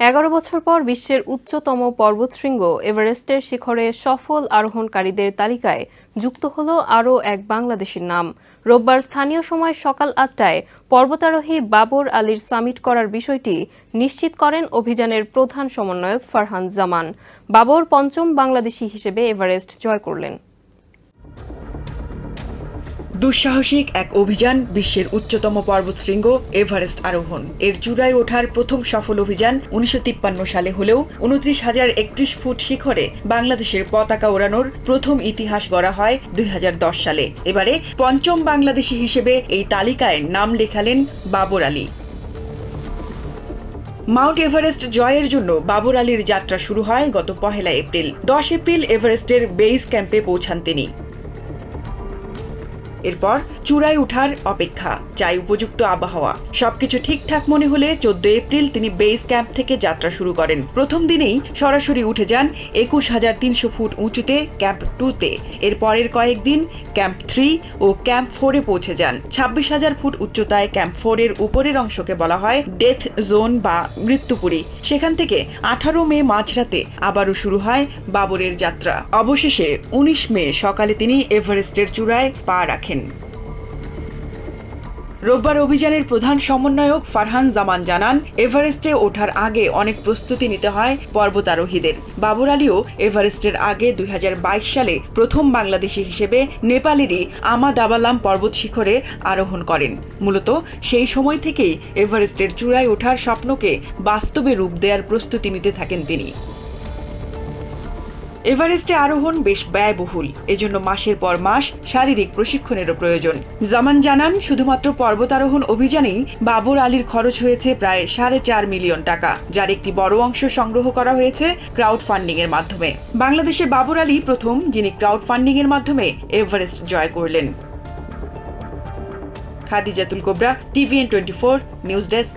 এগারো বছর পর বিশ্বের উচ্চতম পর্বতশৃঙ্গ এভারেস্টের শিখরে সফল আরোহণকারীদের তালিকায় যুক্ত হলো আরও এক বাংলাদেশের নাম। রোববার স্থানীয় সময় সকাল আটটায় পর্বতারোহী বাবর আলীর সামিট করার বিষয়টি নিশ্চিত করেন অভিযানের প্রধান সমন্বয়ক ফারহান জামান। বাবর পঞ্চম বাংলাদেশি হিসেবে এভারেস্ট জয় করলেন। দুঃসাহসিক এক অভিযান, বিশ্বের উচ্চতম পর্বতশৃঙ্গ এভারেস্ট আরোহণ। এর চূড়ায় ওঠার প্রথম সফল অভিযান উনিশশো তিপ্পান্ন সালে হলেও উনত্রিশ হাজার একত্রিশ ফুট শিখরে বাংলাদেশের পতাকা ওড়ানোর প্রথম ইতিহাস গড়া হয় দুই হাজার দশ সালে। এবারে পঞ্চম বাংলাদেশি হিসেবে এই তালিকায় নাম লেখালেন বাবর আলী। মাউন্ট এভারেস্ট জয়ের জন্য বাবর আলীর যাত্রা শুরু হয় গত পহেলা এপ্রিল। দশ এপ্রিল এভারেস্টের বেইস ক্যাম্পে পৌঁছান তিনি। এরপর চূড়ায় উঠার অপেক্ষা চাই উপযুক্ত আবহাওয়া। সবকিছু ঠিকঠাক মনে হলে চোদ্দ এপ্রিল তিনি বেস ক্যাম্প থেকে যাত্রা শুরু করেন। প্রথম দিনেই সরাসরি উঠে যান একুশ হাজার তিনশো ফুট উঁচুতে ক্যাম্প টুতে। এর পরের কয়েকদিন ক্যাম্প থ্রি ও ক্যাম্প ফোরে পৌঁছে যান। ছাব্বিশ হাজার ফুট উচ্চতায় ক্যাম্প ফোরের উপরের অংশকে বলা হয় ডেথ জোন বা মৃত্যুপুরী। সেখান থেকে আঠারো মে মাঝরাতে আবারও শুরু হয় বাবরের যাত্রা। অবশেষে উনিশ মে সকালে তিনি এভারেস্টের চূড়ায় পা রাখেন। রোববার অভিযানের প্রধান সমন্বয়ক ফারহান জামান জানান, এভারেস্টে ওঠার আগে অনেক প্রস্তুতি নিতে হয় পর্বতারোহীদের। বাবর আলীও এভারেস্টের আগে দুই হাজার বাইশ সালে প্রথম বাংলাদেশি হিসেবে নেপালেরই আমা দাবালাম পর্বত শিখরে আরোহণ করেন। মূলত সেই সময় থেকেই এভারেস্টের চূড়ায় ওঠার স্বপ্নকে বাস্তবে রূপ দেওয়ার প্রস্তুতি নিতে থাকেন তিনি। এভারেস্টে আরোহণ বেশ ব্যয়বহুল। এজন্য মাসের পর মাস শারীরিক প্রশিক্ষণেরও প্রয়োজন। জামান জানান, শুধুমাত্র পর্বতারোহণ অভিযানেই বাবর আলীর খরচ হয়েছে প্রায় সাড়ে চার মিলিয়ন টাকা, যার একটি বড় অংশ সংগ্রহ করা হয়েছে ক্রাউড ফান্ডিং এর মাধ্যমে। বাংলাদেশে বাবর আলী প্রথম, যিনি ক্রাউড ফান্ডিং এর মাধ্যমে এভারেস্ট জয় করলেন। Khadijatul Kobra, TVN twenty four, news desk.